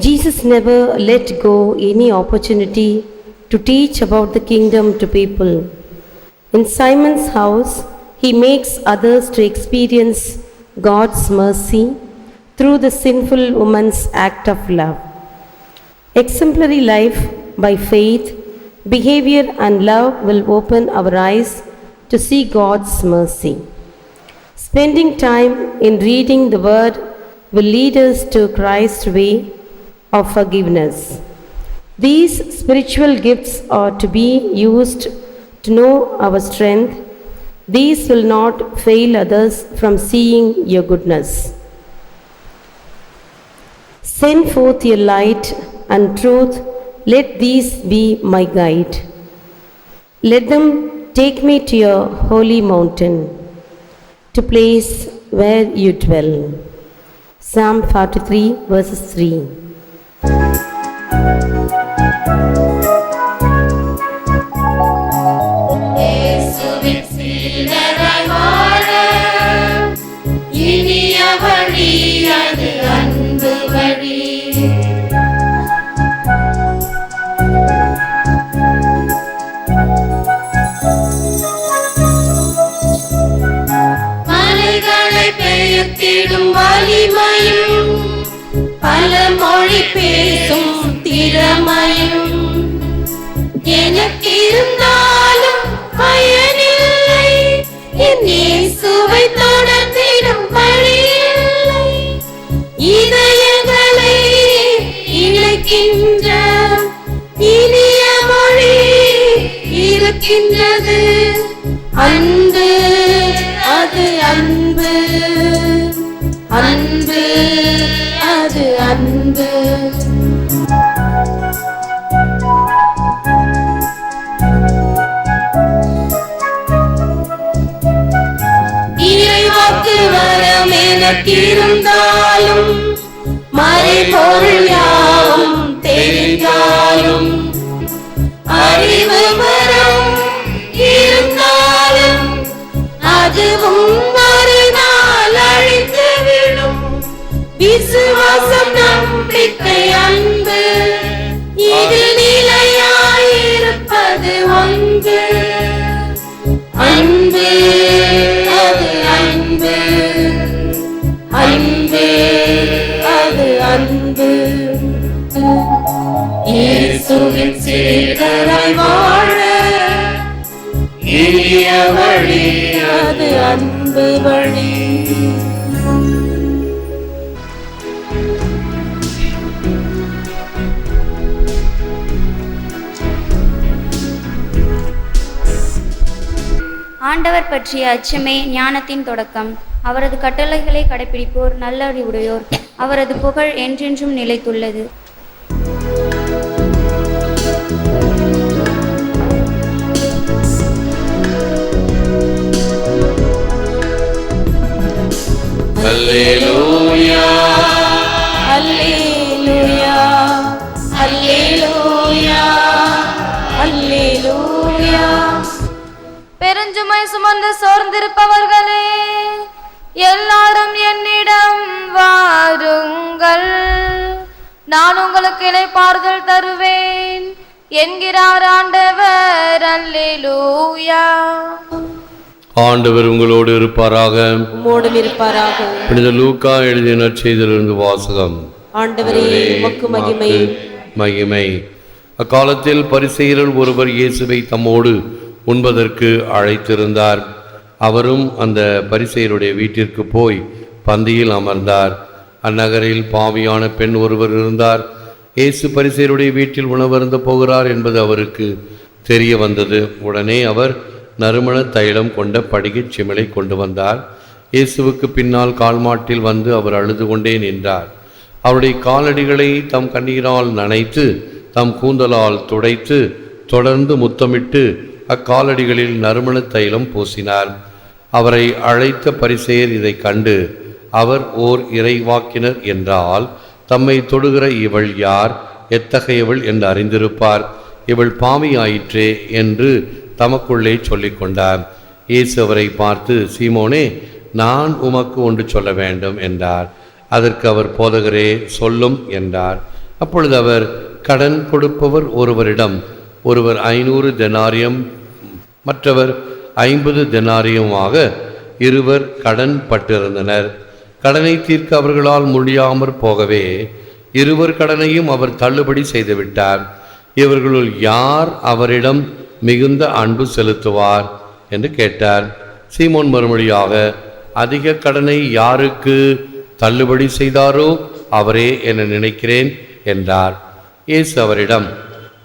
Jesus never let go any opportunity to teach about the kingdom to people. In Simon's house, he makes others to experience God's mercy through the sinful woman's act of love. Exemplary life by faith, behavior, and love will open our eyes to see God's mercy. Spending time in reading the Word will lead us to Christ's way of forgiveness. These spiritual gifts are to be used to know our strength. These will not fail others from seeing your goodness. Send forth your light and truth, let these be my guide. Let them take me to your holy mountain, to place where you dwell. Psalm 43 verses 3. பெயர்த்திடும் வலிமையும் பல மொழி பேசும் திறமையும் எனக்கிருந்தாலும் பயனில்லை. என் இயேசுவை தொடர்ந்திடும் வழியில்லை. இதயங்களை இணைக்கின்ற இனிய மொழி இருக்கின்றது. அன்பு அது அன்பு. அன்பு அது அன்பு. இறைவாக்கு வரம் எனக்கு இருந்தாலும் மறைபொருள் யாவும் தெரிந்தாலும் அறிவு வரம் இருந்தாலும் அதுவும் மறுநாள் நாள் விடும் விசுவாசம் வாழ. வழி அது அன்பு வழி. ஆண்டவர் பற்றிய அச்சமே ஞானத்தின் தொடக்கம். அவரது கட்டளைகளை கடைபிடிப்போர் நல்லறிவுடையோர். அவரது புகழ் என்றென்றும் நிலைத்துள்ளது. பெருஞ்சுமை சுமந்து சோர்ந்திருப்பவர்களே எல்லாரும் என்னிடம் வாருங்கள். நான் உங்களுக்கு இளைப்பாறுதல் தருவேன். என்கிறார் ஆண்டவர். அல்லேலூயா ஆண்டவர் உங்களோடு இருப்பாராக. உம்மோடும் இருப்பாராக. புனித லூக்கா எழுதிய நற்செய்தியிலிருந்து வாசகம். ஆண்டவரே உமக்கு மகிமை. மகிமை. அக்காலத்தில் பரிசெயரர் ஒருவர் இயேசுவை தம்மோடு உண்பதற்கு அழைத்திருந்தார். அவரும் அந்த பரிசெயருடைய வீட்டிற்கு போய் பந்தியில் அமர்ந்தார். அந்நகரில் பாவியான பெண் ஒருவர் இருந்தார். இயேசு பரிசெயருடைய வீட்டில் உணவருந்த போகிறார் என்பது அவருக்கு தெரிய வந்தது. உடனே அவர் நறுமண தைலம் கொண்ட படிகச் சிமிழை கொண்டு வந்தார். இயேசுவுக்கு பின்னால் கால்மாட்டில் வந்து அவர் அழுது கொண்டே நின்றார். அவருடைய காலடிகளை தம் கண்ணீரால் நனைத்து தம் கூந்தலால் துடைத்து தொடர்ந்து முத்தமிட்டு அக்காலடிகளில் நறுமண தைலம் பூசினார். அவரை அழைத்த பரிசெயர் இதை கண்டு அவர் ஓர் இறைவாக்கினர் என்றால் தம்மை தொடுகிற இவள் யார்? எத்தகையவள்? என்று அறிந்திருப்பார். இவள் பாவியாயிற்றே என்று தமக்குள்ளே சொல்லிக்கொண்டார். இயேசு அவரை பார்த்து சீமோனே நான் உமக்கு ஒன்று சொல்ல வேண்டும் என்றார். அதற்கு அவர் போதகரே சொல்லும் என்றார். அப்பொழுது அவர் கடன் கொடுப்பவர் ஒருவரிடம் ஒருவர் ஐநூறு தெனாரியம் மற்றவர் ஐம்பது தெனாரியமாக இருவர் கடன் பட்டிருந்தனர். கடனை தீர்க்க அவர்களால் முடியாமற் போகவே இருவர் கடனையும் அவர் தள்ளுபடி செய்துவிட்டார். இவர்களுள் யார் அவரிடம் மிகுந்த அன்பு செலுத்துவார் என்று கேட்டார். சீமோன் மறுமொழியாக அதிக கடனை யாருக்கு தள்ளுபடி செய்தாரோ அவரே என நினைக்கிறேன் என்றார். இயேசு அவரிடம்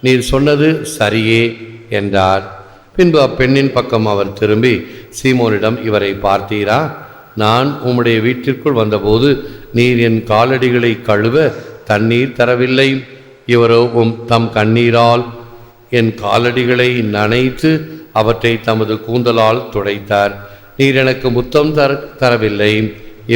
நீர் சொன்னது சரியே என்றார். பின்பு அப்பெண்ணின் பக்கம் அவர் திரும்பி சீமோனிடம் இவரை பார்த்தீரா? நான் உம்முடைய வீட்டிற்குள் வந்தபோது நீர் என் காலடிகளை கழுவ தண்ணீர் தரவில்லை. இவரோ உம் தம் கண்ணீரால் என் காலடிகளை நனைத்து அவற்றை தமது கூந்தலால் துடைத்தார். நீர் எனக்கு முத்தம் தர தரவில்லை.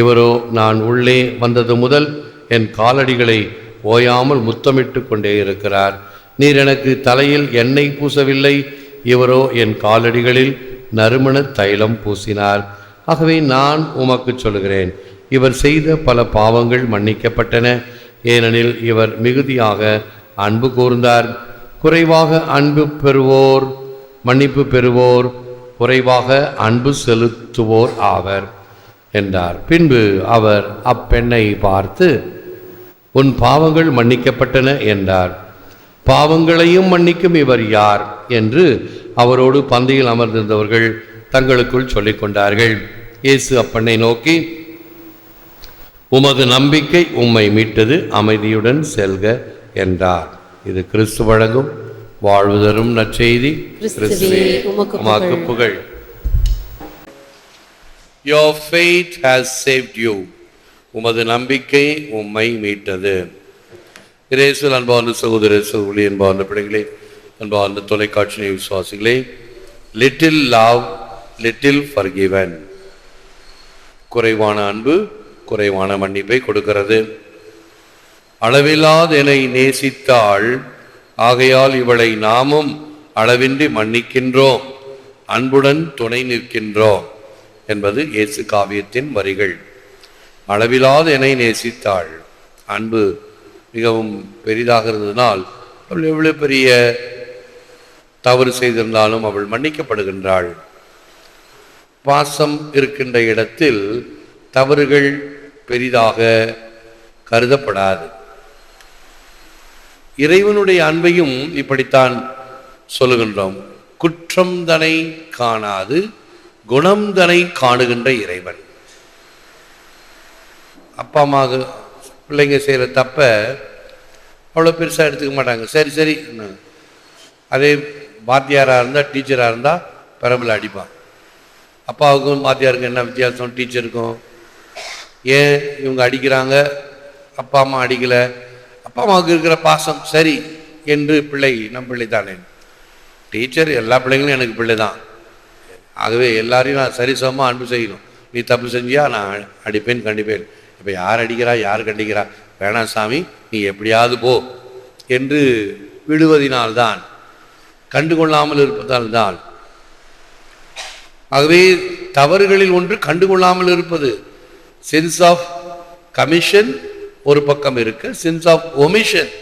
இவரோ நான் உள்ளே வந்தது முதல் என் காலடிகளை ஓயாமல் முத்தமிட்டு கொண்டே இருக்கிறார். நீர் எனக்கு தலையில் எண்ணெய் பூசவில்லை. இவரோ என் காலடிகளில் நறுமண தைலம் பூசினார். ஆகவே நான் உமக்கு சொல்கிறேன் இவர் செய்த பல பாவங்கள் மன்னிக்கப்பட்டன. ஏனெனில் இவர் மிகுதியாக அன்பு கூர்ந்தார். குறைவாக அன்பு பெறுவோர் மன்னிப்பு பெறுவோர் குறைவாக அன்பு செலுத்துவோர் ஆவர் என்றார். பின்பு அவர் அப்பெண்ணை பார்த்து உன் பாவங்கள் மன்னிக்கப்பட்டன என்றார். பாவங்களையும் மன்னிக்கும் இவர் யார்? என்று அவரோடு பந்தியில் அமர்ந்திருந்தவர்கள் தங்களுக்குள் சொல்லிக் கொண்டார்கள். இயேசு அப்பெண்ணை நோக்கி உமது நம்பிக்கை உம்மை மீட்டது அமைதியுடன் செல்க என்றார். இது கிறிஸ்து வழங்கும். வாழ்வு தரும் நற்செய்தி. உமக்கு புகழ். Your faith has saved you. உமது நம்பிக்கை உம்மை மீட்டது. இயேசுவில் அன்பார்ந்த சகோதர சகோதரி அன்பார்ந்த பிள்ளைகளே அன்பார்ந்த தொலைக்காட்சி விசுவாசிகளே லிட்டில் லவ் லிட்டில் ஃபர்கிவன் குறைவான அன்பு குறைவான மன்னிப்பை கொடுக்கிறது. அளவில்லாத என்னை நேசித்தாள். ஆகையால் இவளை நாமும் அளவின்றி மன்னிக்கின்றோம். அன்புடன் துணை நிற்கின்றோம் என்பது இயேசு காவியத்தின் வரிகள். அளவிலாத என்னை நேசித்தாள். அன்பு மிகவும் பெரிதாக இருந்ததனால் அவள் எவ்வளோ பெரிய தவறு செய்திருந்தாலும் அவள் மன்னிக்கப்படுகின்றாள். பாசம் இருக்கின்ற இடத்தில் தவறுகள் பெரிதாக கருதப்படாது. இறைவனுடைய அன்பையும் இப்படித்தான் சொல்லுகின்றோம். குற்றம் தனை காணாது குணம் தனை காணுகின்ற இறைவன். அப்பா அம்மாவுக்கு பிள்ளைங்க செய்கிற தப்ப அவ்வளோ பெருசாக எடுத்துக்க மாட்டாங்க. சரி சரி. அதே வாத்தியாராக இருந்தால் டீச்சராக இருந்தால் பெரம்பில் அடிப்பான். அப்பாவுக்கும் வாத்தியாருக்கும் என்ன வித்தியாசம்? டீச்சருக்கும். ஏன் இவங்க அடிக்கிறாங்க? அப்பா அம்மா அடிக்கலை. அப்பா அம்மாவுக்கு இருக்கிற பாசம் சரி என்று பிள்ளை நம் பிள்ளை தானே. டீச்சர் எல்லா பிள்ளைங்களும் எனக்கு பிள்ளை தான். ஆகவே எல்லாரையும் நான் சரிசமமாக அன்பு செய்யணும். நீ தப்பு செஞ்சியா? நான் அடிப்பேன் கண்டிப்பேன். இப்போ யார் அடிக்கிறா? யார் கண்டிக்கிறா? வேணாம் சாமி நீ எப்படியாவது போ என்று விடுவதினால்தான் கண்டுகொள்ளாமல் இருப்பதால்தான். ஆகவே தவறுகளில் ஒன்று கண்டுகொள்ளாமல் இருப்பது. சென்ஸ் ஆஃப் கமிஷன் ஒரு பக்கம் இருக்கு. சென்ஸ் ஆஃப் ஒமிஷன்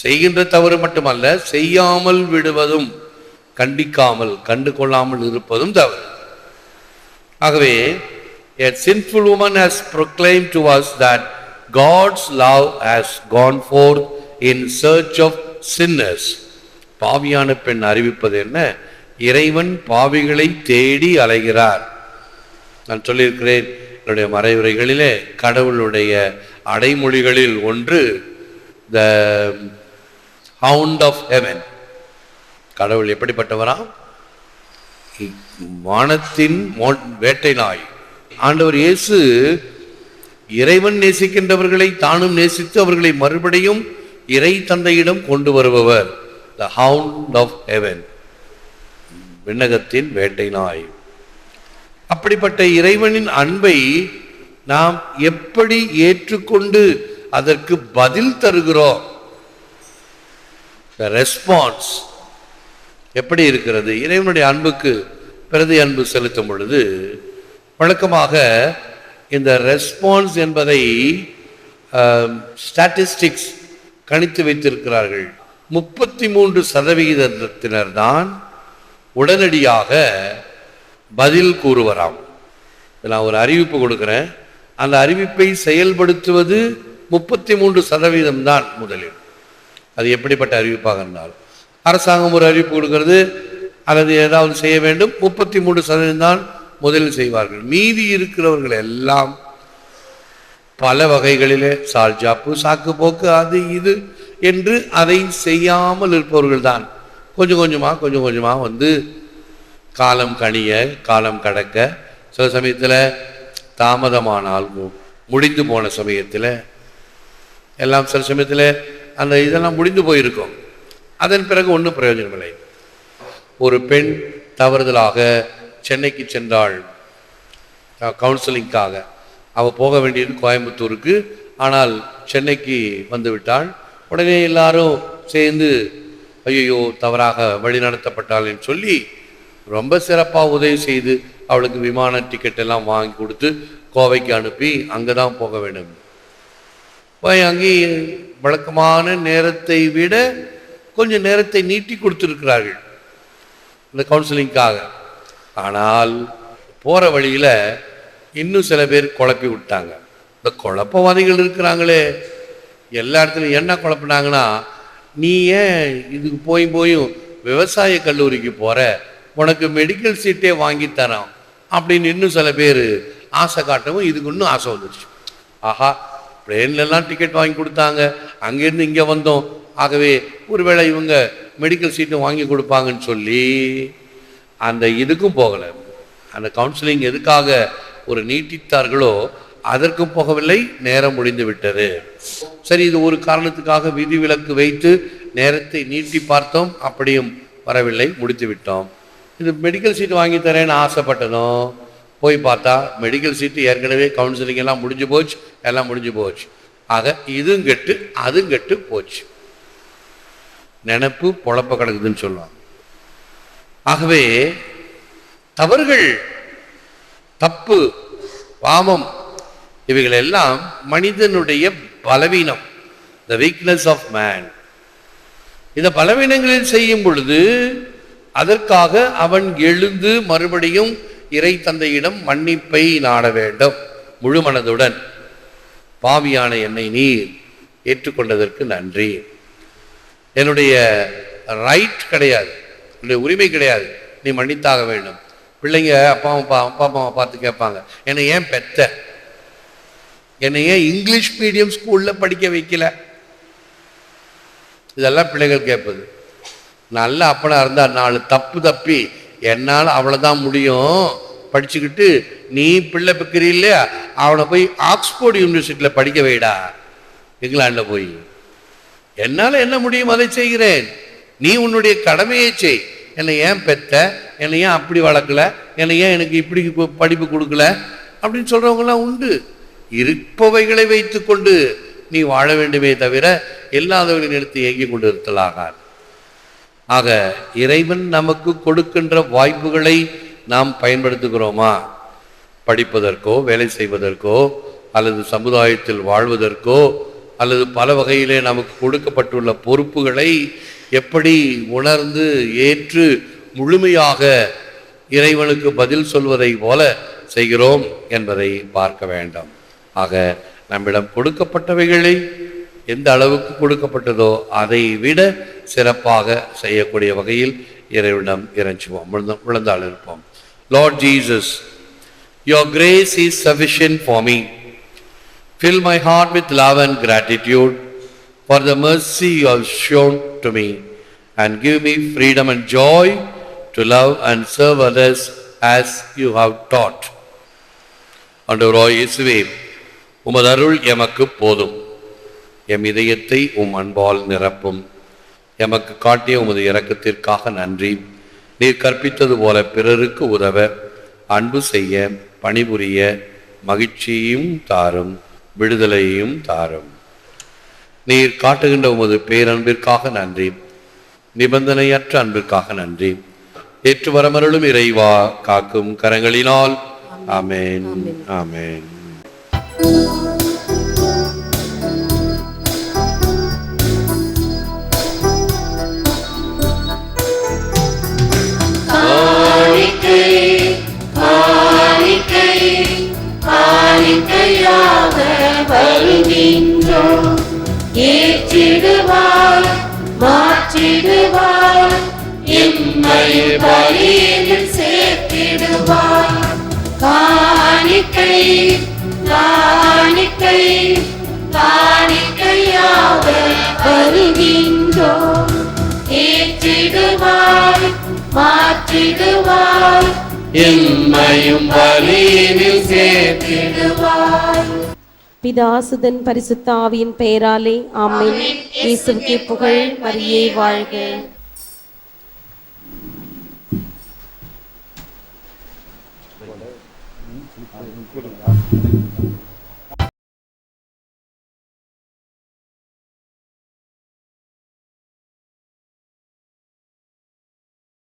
செய்கின்ற தவறு மட்டுமல்ல செய்யாமல் விடுவதும் கண்டிக்காமல் கண்டு கொள்ளாமல் இருப்பதும் தவறு. ஆகவே a sinful woman has proclaimed to us that God's love has gone forth in search of sinners. பாவியான பெண் அறிவிப்பது என்ன? இறைவன் பாவிகளை தேடி அலைகிறார். நான் சொல்லியிருக்கிறேன் அவருடைய மறைவுரைகளிலே கடவுளுடைய அடைமொழிகளில் ஒன்று த ஹவுண்ட் ஆஃப் ஹெவன் கடவுள் எப்படிப்பட்டவரா? வானத்தின் வேட்டை நாய் ஆண்டவர் இயேசு இறைவன் நேசிக்கின்றவர்களை தானும் நேசித்து அவர்களை மறுபடியும் இறை தந்தையிடம் கொண்டு வருபவர். த ஹவுண்ட் ஆஃப் ஹெவன் விண்ணகத்தின் வேட்டை நாய் அப்படிப்பட்ட இறைவனின் அன்பை நாம் எப்படி ஏற்றுக்கொண்டு அதற்கு பதில் தருகிறோம்? ரெஸ்பான்ஸ் எப்படி இருக்கிறது? இறைவனுடைய அன்புக்கு பிரதி அன்பு செலுத்தும் பொழுது வழக்கமாக இந்த ரெஸ்பான்ஸ் என்பதை um, ஸ்டாட்டிஸ்டிக்ஸ் கணித்து வைத்திருக்கிறார்கள். முப்பத்தி மூன்று சதவிகிதத்தினர் தான் உடனடியாக பதில் கூறுவராம். நான் ஒரு அறிவிப்பு கொடுக்குறேன். அந்த அறிவிப்பை செயல்படுத்துவது முப்பத்தி மூன்று சதவீதம் தான் முதலில். அது எப்படிப்பட்ட அறிவிப்பாக இருந்தாலும் அரசாங்கம் ஒரு அறிவிப்பு கொடுக்கிறது. அல்லது ஏதாவது செய்ய வேண்டும். முப்பத்தி மூன்று சதவீதம் தான் முதலில் செய்வார்கள். மீதி இருக்கிறவர்கள் எல்லாம் பல வகைகளிலே சால்ஜாப்பு சாக்கு போக்கு அது இது என்று அதை செய்யாமல் இருப்பவர்கள் தான். கொஞ்சம் கொஞ்சமாக கொஞ்சம் கொஞ்சமாக வந்து காலம் கணிய காலம் கடக்க. சில சமயத்தில் தாமதமானால் மு- முடிந்து போன சமயத்தில் எல்லாம் சில சமயத்தில் அந்த இதெல்லாம் முடிந்து போயிருக்கும். அதன் பிறகு ஒன்றும் பிரயோஜனம் இல்லை ஒரு பெண் தவறுதலாக சென்னைக்கு சென்றாள். கவுன்சிலிங்காக. அவள் போக வேண்டியது கோயம்புத்தூருக்கு. ஆனால் சென்னைக்கு வந்து விட்டாள். உடனே எல்லாரும் சேர்ந்து ஐயோ தவறாக வழிநடத்தப்பட்டாள்னு சொல்லி ரொம்ப சிறப்பாக உதவி செய்து அவளுக்கு விமான டிக்கெட் எல்லாம் வாங்கி கொடுத்து கோவைக்கு அனுப்பி அங்கே தான் போக வேண்டும். போய் அங்கே வழக்கமான நேரத்தை விட கொஞ்சம் நேரத்தை நீட்டி கொடுத்துருக்கிறார்கள். இந்த கவுன்சிலிங்காக ஆனால் போகிற வழியில் இன்னும் சில பேர் குழப்பி விட்டாங்க. இந்த குழப்பவாதிகள் இருக்கிறாங்களே. எல்லா இடத்துலையும் என்ன குழப்பினாங்கன்னா நீ ஏன் இதுக்கு போய் போயும் விவசாய கல்லூரிக்கு போகிற உனக்கு மெடிக்கல் சீட்டே வாங்கி தரோம் அப்படின்னு இன்னும் சில பேர் ஆசை காட்டவும் இதுக்கு இன்னும் ஆசை வந்துடுச்சு ஆஹா ட்ரெயின்லலாம் டிக்கெட் வாங்கி கொடுத்தாங்க. அங்கேருந்து இங்கே வந்தோம். ஆகவே ஒருவேளை இவங்க மெடிக்கல் சீட்டும் வாங்கி கொடுப்பாங்கன்னு சொல்லி அந்த இதுக்கும் போகலை. அந்த கவுன்சிலிங் எதுக்காக ஒரு நீட்டித்தார்களோ அதற்கும் போகவில்லை. நேரம் முடிந்து விட்டது. சரி இது ஒரு காரணத்துக்காக விதிவிலக்கு வைத்து நேரத்தை நீட்டி பார்த்தோம். அப்படியும் வரவில்லை. முடித்து விட்டோம். இது மெடிக்கல் சீட் வாங்கி தரேன்னு ஆசைப்பட்டதும் போய் பார்த்தா மெடிக்கல் சீட்டு ஏற்கனவே கவுன்சிலிங் எல்லாம் முடிஞ்சு போச்சு எல்லாம் முடிஞ்சு போச்சு. ஆக இதுவும் கெட்டு அதுவும் கெட்டு போச்சு. நினப்பு பொழப்ப கிடக்குதுன்னு சொல்லுவாங்க. ஆகவே தவறுகள் தப்பு பாவம் இவைகள் எல்லாம் மனிதனுடைய பலவீனம் த வீக்னஸ் ஆஃப் மேன் இந்த பலவீனங்களில் செய்யும் பொழுது அதற்காக அவன் எழுந்து மறுபடியும் இறை தந்தையிடம் மன்னிப்பை நாட வேண்டும். முழு மனதுடன் பாவியான என்னை நீர் ஏற்றுக்கொண்டதற்கு நன்றி. என்னுடைய ரைட் கிடையாது. என்னுடைய உரிமை கிடையாது. நீ மன்னித்தாக வேண்டும். பிள்ளைங்க அப்பா அப்பா அப்பா அம்மாவை பார்த்து கேட்பாங்க என்னை ஏன் பெத்த? என்னை ஏன் இங்கிலீஷ் மீடியம் ஸ்கூலில் படிக்க வைக்கல? இதெல்லாம் பிள்ளைகள் கேட்பது. நல்ல அப்பனாக இருந்தால் நாலு தப்பு தப்பி என்னால் அவ்வளோதான் முடியும். படிச்சுக்கிட்டு நீ பிள்ளை பெக்கிறீ இல்லையா? அவனை போய் ஆக்ஸ்போர்ட் யூனிவர்சிட்டியில் படிக்க வைடா. இங்கிலாண்டில் போய். என்னால் என்ன முடியும் அதை செய்கிறேன். நீ உன்னுடைய கடமையை செய். என்னை ஏன் பெத்த? என்னை ஏன் அப்படி வளர்க்கல? என்னை ஏன் எனக்கு இப்படி படிப்பு கொடுக்கல? அப்படின்னு சொல்கிறவங்களாம் உண்டு. இருப்பவைகளை வைத்துக்கொண்டு நீ வாழ வேண்டுமே தவிர எல்லாதவர்களின் நிறுத்தி இயங்கி கொண்டு இருத்தலாகாது. ஆக இறைவன் நமக்கு கொடுக்கின்ற வாய்ப்புகளை நாம் பயன்படுத்துகிறோமா? படிப்பதற்கோ வேலை செய்வதற்கோ அல்லது சமுதாயத்தில் வாழ்வதற்கோ அல்லது பல வகையிலே நமக்கு கொடுக்கப்பட்டுள்ள பொறுப்புகளை எப்படி உணர்ந்து ஏற்று முழுமையாக இறைவனுக்கு பதில் சொல்வதை போல செய்கிறோம் என்பதை பார்க்க வேண்டும். ஆக நம்மிடம் கொடுக்கப்பட்டவைகளை எந்த அளவுக்கு கொடுக்கப்பட்டதோ அதை விட சிறப்பாக செய்யக்கூடிய வகையில் இறைவிடம் இறைஞ்சுவோம் விழுந்த விழுந்தால் இருப்போம் Lord Jesus your grace is sufficient for me fill my heart with love and gratitude for the mercy you have shown to me and give me freedom and joy to love and serve others as you have taught அண்டவரோ இயேசுவே உமது அருள் எமக்கு போதும் M இதயத்தை உம் அன்பால் நிரப்பும் எமக்கு காட்டிய உமது இரக்கத்திற்காக நன்றி. நீர் கற்பித்தது போல பிறருக்கு உதவ அன்பு செய்ய பணிபுரிய மகிழ்ச்சியும் தாரும் விடுதலையும் தாரும். நீர் காட்டுகின்ற உமது பேரன்பிற்காக நன்றி. நிபந்தனையற்ற அன்பிற்காக நன்றி. ஏற்று வரமருளும் இறைவா காக்கும் கரங்களினால். ஆமென். ஆமென். வருகின்றோம். ஏற்றிடுவாய் மாற்றிடுவாய். எம்மையும் பலியில் சேர்த்திடுவாய். பிதாசுதன் பரிசுத்த ஆவியின் பெயராலே ஆமென். இயேசுவுக்கே புகழ் மரியே வாழ்க.